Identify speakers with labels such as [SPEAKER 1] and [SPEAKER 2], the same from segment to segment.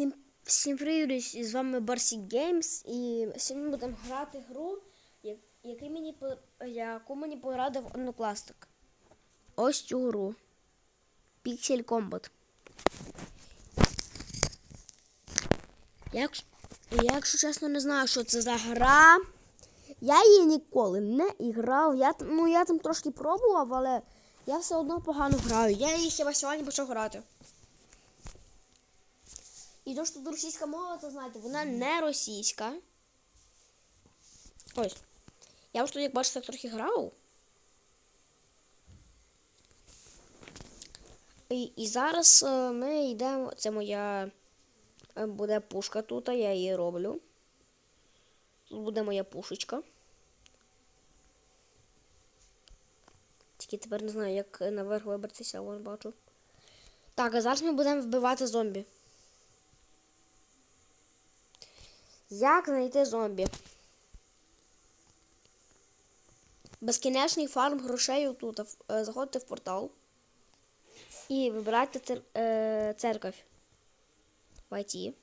[SPEAKER 1] Всім, всім привіт, з вами Барсі Геймс і сьогодні будемо грати гру, який мені, яку мені порадив однокласник. Ось цю гру. Pixel Combat. Якщо, чесно, не знаю, що це за гра. Я її ніколи не грав. Я, ну, я там трошки пробував, але я все одно погано граю. Я її хіба сьогодні почав грати. І то, що тут російська мова, то знаєте, вона не російська. Ось. Я вже тут, як бачите, трохи грав. І, і зараз е, ми йдемо. Це моя е, буде пушка тут, я її роблю. Тут буде моя пушечка. Тільки тепер не знаю, як наверх вибратися, вон бачу. Так, а зараз ми будемо вбивати зомбі. Як знайти зомбі? Безкінечний фарм грошей тут. Заходите в портал. І вибирайте цер... е... церковь. В IT.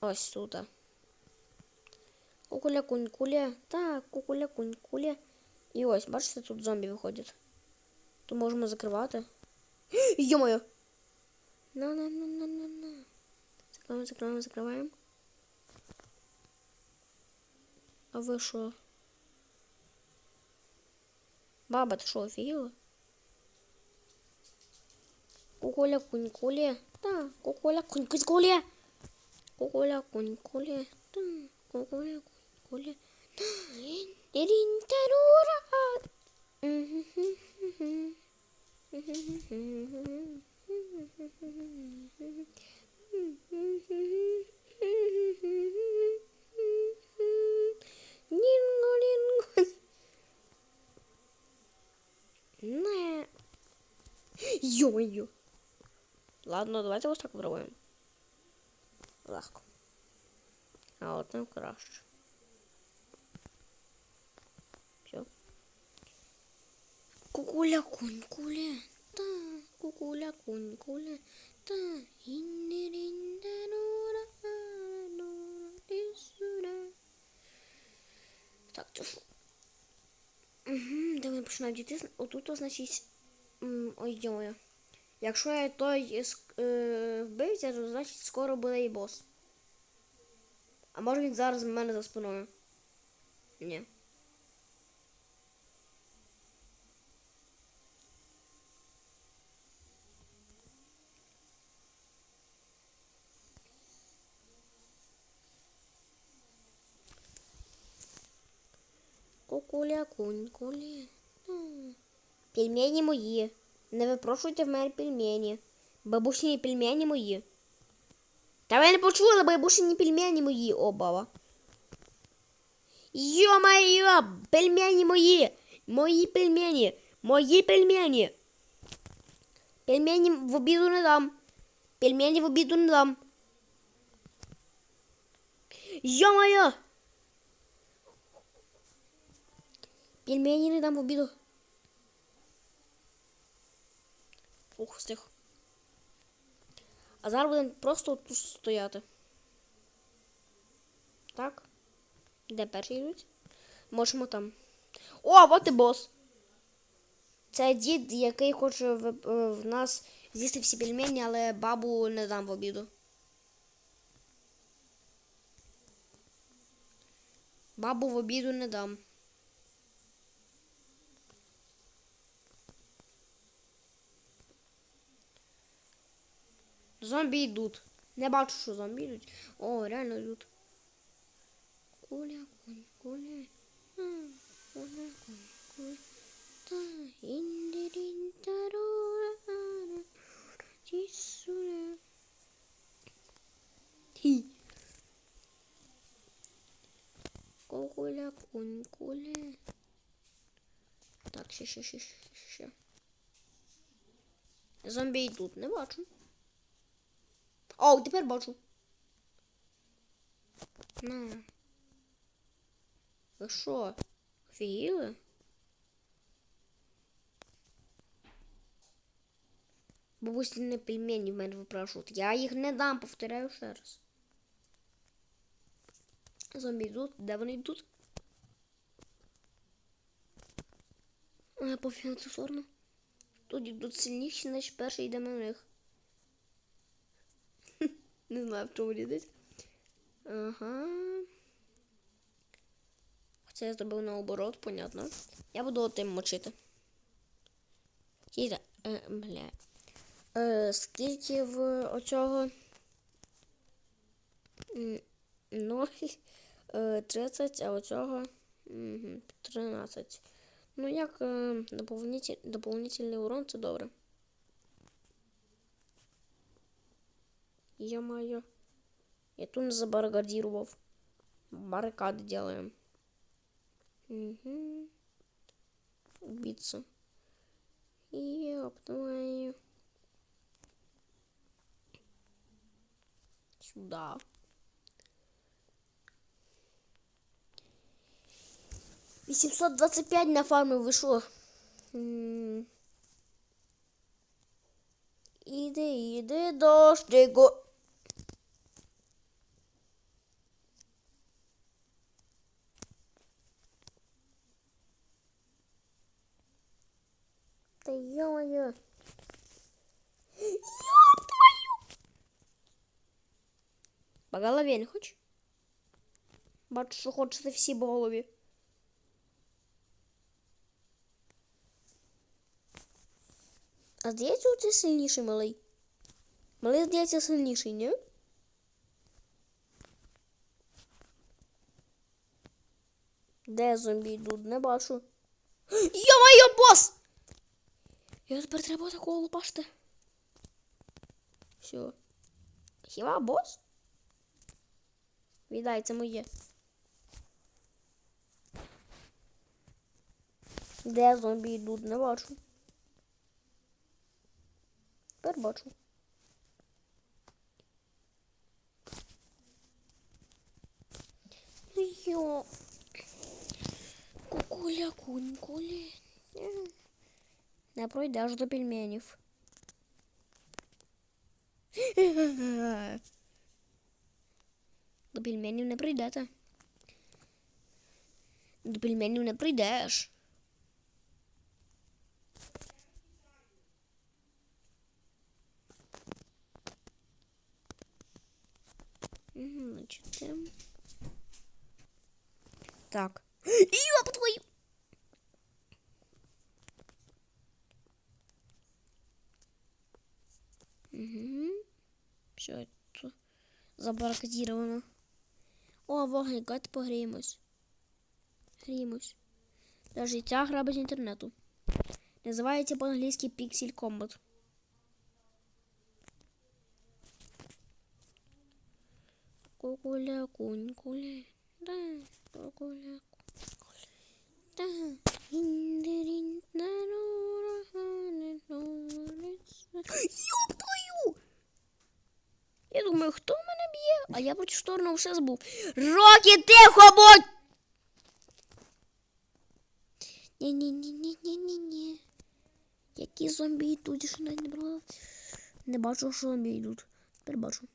[SPEAKER 1] Ось тут. Кукуля кунькуля. Так, кукуля кунькуля. І ось, бачите, тут зомбі виходять. То можемо закривати. Йо-моє! На-на-на-на-на-на. Закриваємо, закриваємо, закриваємо. А ви що? Баба, ти що, офігіла? Кукуля кунькулі. Та, кукуля кунькулі. Кукуля кунькулі. Та, кукуля кунькулі. Дірін тарура. Нінго, нінго. Не. Йо-моє. Ладно, давайте ось так попробуємо. Легко. А от нам краще. Все. Кукуля кунькуля. Та, кукуля кунькуля. Та, іннеріндарура, нура, ісура. Так, це що? Угу, де вони діти. Отут, значить. Ой, йоя. Якщо я той е, вбився, то значить скоро буде і бос. А може він зараз в мене за спиною? Ні. Кукуля, кунькулі. М. Пельмені мої. Не випрошуйте в мене пельмені. Бабусині пельмені мої. Та ви не почули, бабусині пельмені мої, о, баба. Йо-моє, пельмені мої. Мої пельмені. Мої пельмені. Пельмені в обіду не дам. Пельмені в обіду не дам. Йо-моє. Пельмені дам в обіду. Ух, встиг. А зараз будемо просто тут стояти. Так. Де перші йдуть? Можемо там. О, от і бос. Це дід, який хоче в, е, в нас з'їсти всі пельмені, але бабу не дам в обіду. Бабу в обіду не дам. Зомбі йдуть. Не бачу, що зомбі йдуть. О, реально йдуть. Куля, куль, куля. М, Куля, куль, куля. Та, індирін, тарура, тісура. Хі. Кукуля, кунь, куля. Так, ще, ще, ще, ще. Зомбі йдуть, не бачу. О, тепер бачу. На. Ви що? Офігіли? Бабусі не пельмені в мене випрашують. Я їх не дам, повторяю ще раз. Зомбі йдуть. Де вони йдуть? А, пофіг на цю сторону. Тут йдуть сильніші, значить перший йде на них. Не знаю, в чому різниця. Ага. Це я зробив наоборот, понятно. Я буду отим мочити. Кіра, е, бля. Е, скільки в оцього? Ну, е, 30, а оцього мгм, 13. Ну, як е, доповнительний урон, це добре. Я маю. Я тут не забаррикадировав. Баррикады делаем. Угу. Убийца. Ёп твою. Сюда. Вісімсот двадцять п'ять на фармі вийшло. М. Іди, іди, дощику. Та ё-моё. Ёб твою! По голові не хочеш? Бачу, що хочете всі по голові. А здається, ти сильніший малий. Малий, здається, сильніший, ні? Де зомбі йдуть? Не бачу. Йо-моє, бос! Я тепер треба такого лупашти. Все. Хіба бос? Віддай, це моє. Де зомбі йдуть? Не бачу. Тепер бачу. Йо. Кукуля, кунькулі. Не пройдеш до пельменів. До пельменів не прийдете. До пельменів не прийдеш. Угу. Все это забаррикадировано. О, вогник, давайте погріємось. Гріємось. Даже ця гра без інтернету. Називається по-англійськи Pixel Combat. Кукуля, кунькуля, да, кукуля, кунькуля, да. Ёб твою! Я думаю, хто мене б'є? А я по сторону все збув. Рокі, тихо будь! Ні-ні-ні-ні-ні-ні-ні. Які зомбі йдуть, ще навіть не брала. Не бачу, що зомбі йдуть. Тепер бачу.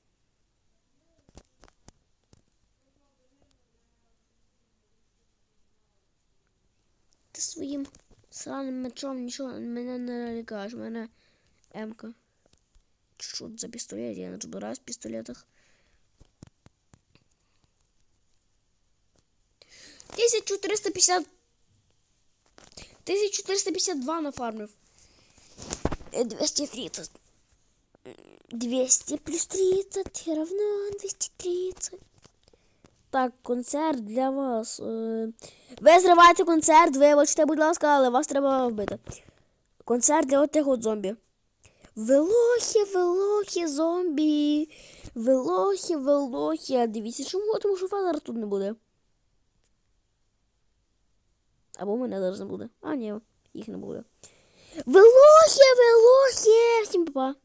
[SPEAKER 1] Ти своїм сраним мечом нічого мене не налякаєш. Мене М-ка. Це за пістолет? Я не розбираюсь в пістолетах. 1450 1452 нафармив. Э, 230. 200 плюс 30 равно 230. Так, концерт для вас. Е, Ви зриваєте концерт, вибачте, будь ласка, але вас треба вбити. Концерт для отих от зомбі. Велохи, велохи, зомбі. Велохи, велохи. А Дивіться, чому? Тому що фазера тут не буде. Або мене зараз не буде. А, ні, їх не буде. Велохи, велохи! Всім па-па.